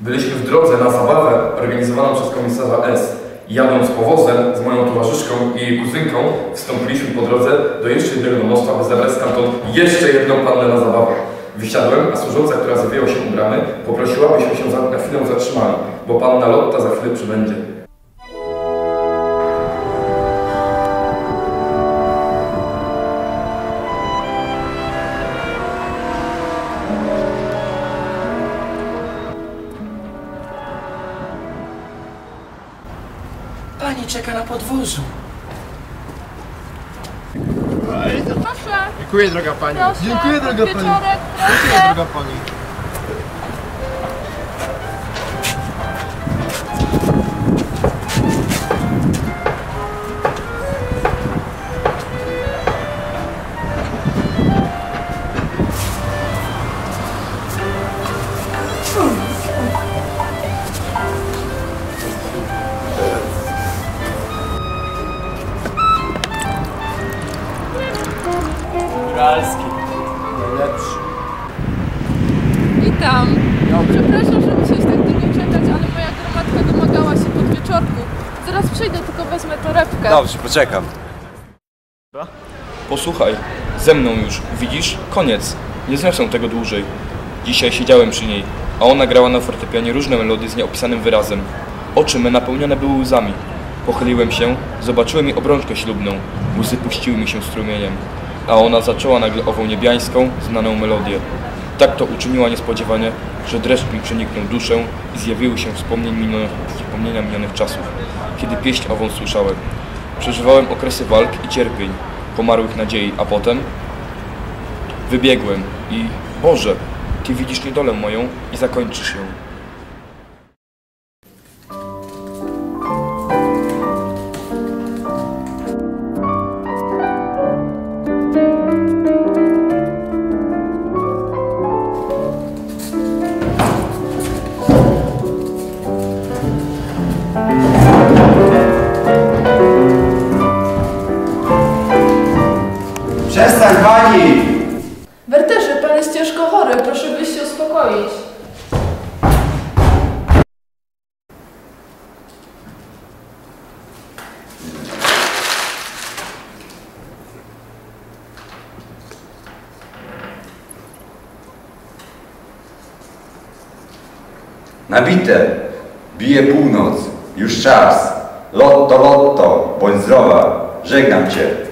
Byliśmy w drodze na zabawę organizowaną przez komisarza S. Jadąc powozem z moją towarzyszką i jej kuzynką, wstąpiliśmy po drodze do jeszcze jednego mostu, aby zabrać stamtąd jeszcze jedną pannę na zabawę. Wysiadłem, a służąca, która zawijała się u bramy, poprosiła, byśmy się za, na chwilę zatrzymali, bo panna Lotta za chwilę przybędzie. Pani czeka na podwórzu. Proszę, Dziękuję droga pani. proszę. Dziękuję droga pani. Dziękuję droga pani. Witam. Przepraszam, że musiałeś tak długo czekać, ale moja gromadka domagała się podwieczorku. Zaraz przyjdę, tylko wezmę torebkę. Dobrze, poczekam. Posłuchaj, ze mną już, widzisz? Koniec. Nie zniosę tego dłużej. Dzisiaj siedziałem przy niej, a ona grała na fortepianie różne melodie z nieopisanym wyrazem. Oczy me napełnione były łzami. Pochyliłem się, zobaczyłem jej obrączkę ślubną. Łzy puściły mi się strumieniem, a ona zaczęła nagle ową niebiańską, znaną melodię. Tak to uczyniła niespodziewanie, że dreszcz mi przeniknął duszę i zjawiły się minionych, wspomnienia minionych czasów, kiedy pieśń ową słyszałem. Przeżywałem okresy walk i cierpień, pomarłych nadziei, a potem wybiegłem i Boże, Ty widzisz niedolę moją i zakończysz ją. Ciężko chory, proszę byś się uspokoić. Nabite. Bije północ. Już czas. Lotto, lotto. Bądź zdrowa. Żegnam cię.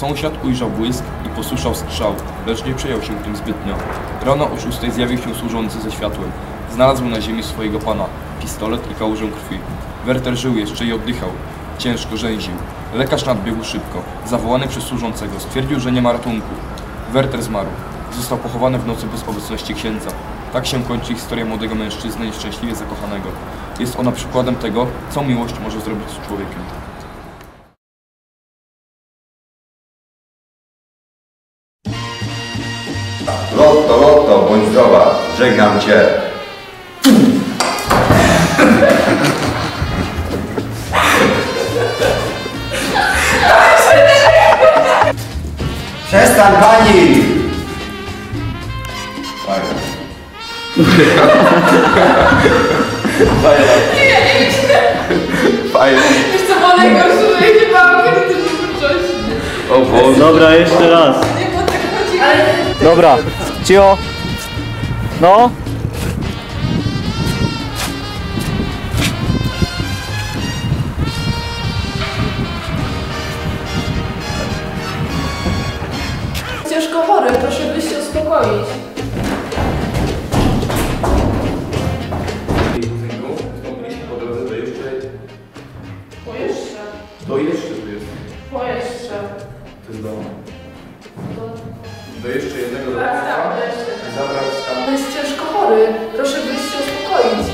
Sąsiad ujrzał błysk i posłyszał strzał, lecz nie przejął się tym zbytnio. Rano o szóstej zjawił się służący ze światłem. Znalazł na ziemi swojego pana, pistolet i kałużę krwi. Werter żył jeszcze i oddychał. Ciężko rzęził. Lekarz nadbiegł szybko. Zawołany przez służącego stwierdził, że nie ma ratunku. Werter zmarł. Został pochowany w nocy bez obecności księdza. Tak się kończy historia młodego mężczyzny nieszczęśliwie zakochanego. Jest ona przykładem tego, co miłość może zrobić z człowiekiem. Lotto, lotto. Bądź zdrowa. Żegnam cię. Przestań pani! Fajnie. Fajnie. Wiesz co było najgorsze, że ja nie mam krytycznej twórczości. O Boże. Dobra, jeszcze raz. Nie, bo tak chodzi, ale... Dobra, cio. No. Ciężko chory, proszę byś się uspokoić. do jeszcze jednego lekarza i tak, tak, zabrał stan. No jest ciężko chory. Proszę wyjść się uspokoić.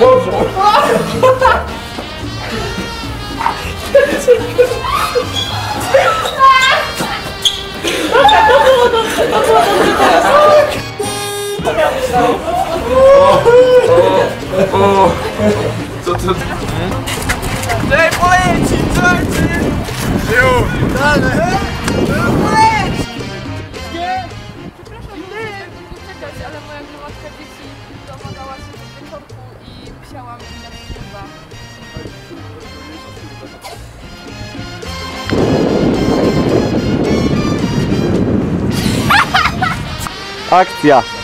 Dobrze. Dobra, to było dobrze, to było dobrze teraz. O, o, o, co to? Hmm? Przepraszam, nie mogę długo czekać, ale moja gromadka dzieci domagała się do i musiałam im. Akcja.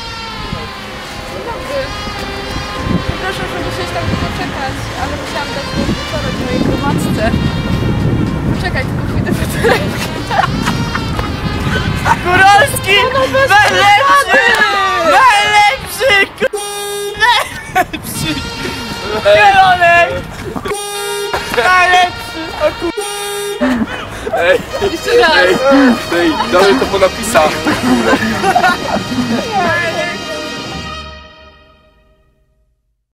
Gromadce. Poczekaj, tylko pójdę po torebkę. Góralski! Najlepszy! Najlepszy! Najlepszy! Zielonek! Najlepszy! O kur... Jeszcze raz. Ej, damy to po napisach.